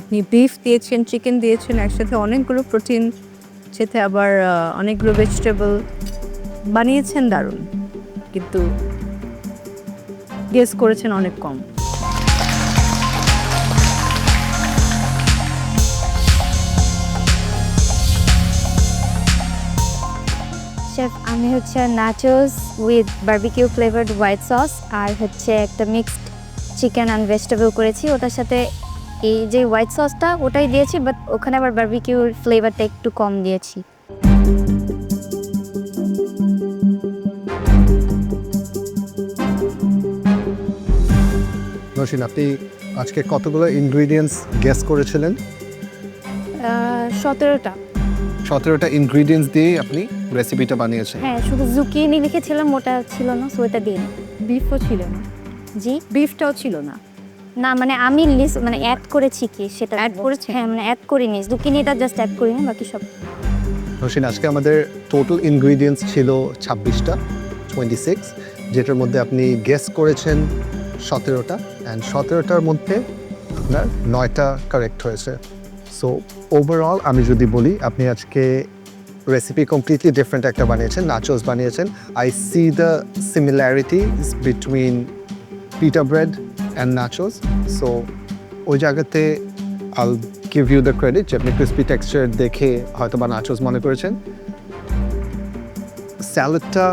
আপনি বিফ দিয়েছেন চিকেন দিয়েছেন, একসাথে অনেকগুলো প্রোটিন সাথে আবার অনেকগুলো ভেজিটেবল বানিয়েছেন দারুণ। কিন্তু গেস করেছেন অনেক কম। শেফ আমি হচ্ছে nachos with barbecue flavoured white sauce আর হচ্ছে একটা মিক্সড চিকেন অ্যান্ড ভেজিটেবল করেছি। ওটার সাথে এই যে হোয়াইট সসটা ওটাই দিয়েছি বাট ওখানে আবার বার্বিকিউর ফ্লেভারটা একটু কম দিয়েছি। নসীন আপনি আজকে কতগুলো ইনগ্রিডিয়েন্টস গ্যাস করেছিলেন? সতেরোটা। সতেরোটা ইনগ্রিডিয়েন্টস দিয়ে আপনি রেসিপিটা বানিয়েছেন। হ্যাঁ শুধু জুকিনি লিখেছিলাম ওটা ছিল না সো ওটা দিন বিফও ছিল না। জি? বিফটাও ছিল না। না মানে আমি লিস্ট মানে অ্যাড করেছি কি সেটা অ্যাড করেছি? হ্যাঁ মানে অ্যাড করিনি জুকিনিটা জাস্ট অ্যাড করিনি বাকি সব। নসীন আজকে আমাদের টোটাল ইনগ্রিডিয়েন্টস ছিল ছাব্বিশটা টোয়েন্টি সিক্স যেটার মধ্যে আপনি গেস করেছেন সতেরোটা অ্যান্ড সতেরোটার মধ্যে আপনার নয়টা কারেক্ট হয়েছে। সো ওভারঅল আমি যদি বলি আপনি আজকে রেসিপি কমপ্লিটলি ডিফারেন্ট একটা বানিয়েছেন নাচোস বানিয়েছেন। I see the similarities between pita bread and nachos so ওই জায়গাতে I'll give you the credit যে আপনি ক্রিসপি টেক্সচার দেখে হয়তো বা নাচোস মনে করেছেন। স্যালাডটা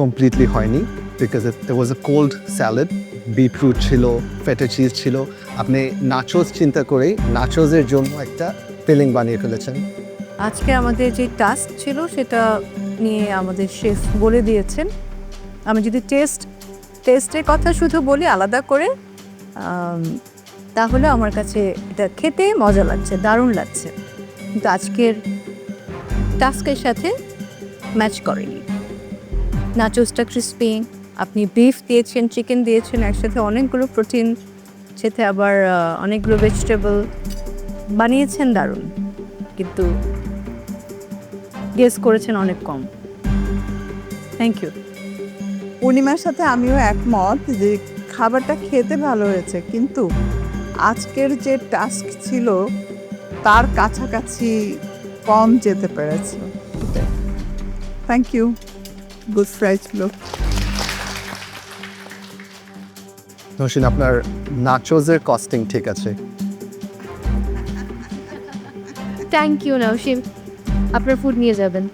কমপ্লিটলি হয়নি because it was a cold salad beetroot ছিল ফেটা চিজ ছিল। আপনি নাচোস চিন্তা করেই নাচোসের জন্য একটা ফিলিং বানিয়ে ফেলেছেন। আজকে আমাদের যে টাস্ক ছিল, সেটা নিয়ে আমাদের শেফ বলে দিয়েছেন। আমি যদি টেস্ট টেস্টের কথা শুধু বলি আলাদা করে তাহলে আমার কাছে এটা খেতে মজা লাগছে, দারুণ লাগছে। কিন্তু আজকের টাস্কের সাথে ম্যাচ করেনি। নাচোসটা ক্রিস্পি, আপনি বিফ দিয়েছেন, চিকেন দিয়েছেন, একসাথে অনেকগুলো প্রোটিন, সাথে আবার অনেকগুলো ভেজিটেবল বানিয়েছেন, দারুণ। কিন্তু গেস করেছেন অনেক কম। Thank you. পূর্ণিমার সাথে আমিও একমত যে খাবারটা খেতে ভালো হয়েছে কিন্তু আজকের যে টাস্ক ছিল তার কাছাকাছি কম যেতে পেরেছে। থ্যাংক ইউ গুড ফ্রাই ছিল নসীন আপনার নাচোসের কস্টিং ঠিক আছে। থ্যাংক ইউ নৌশিম আপনার ফুড নিয়ে যাবেন।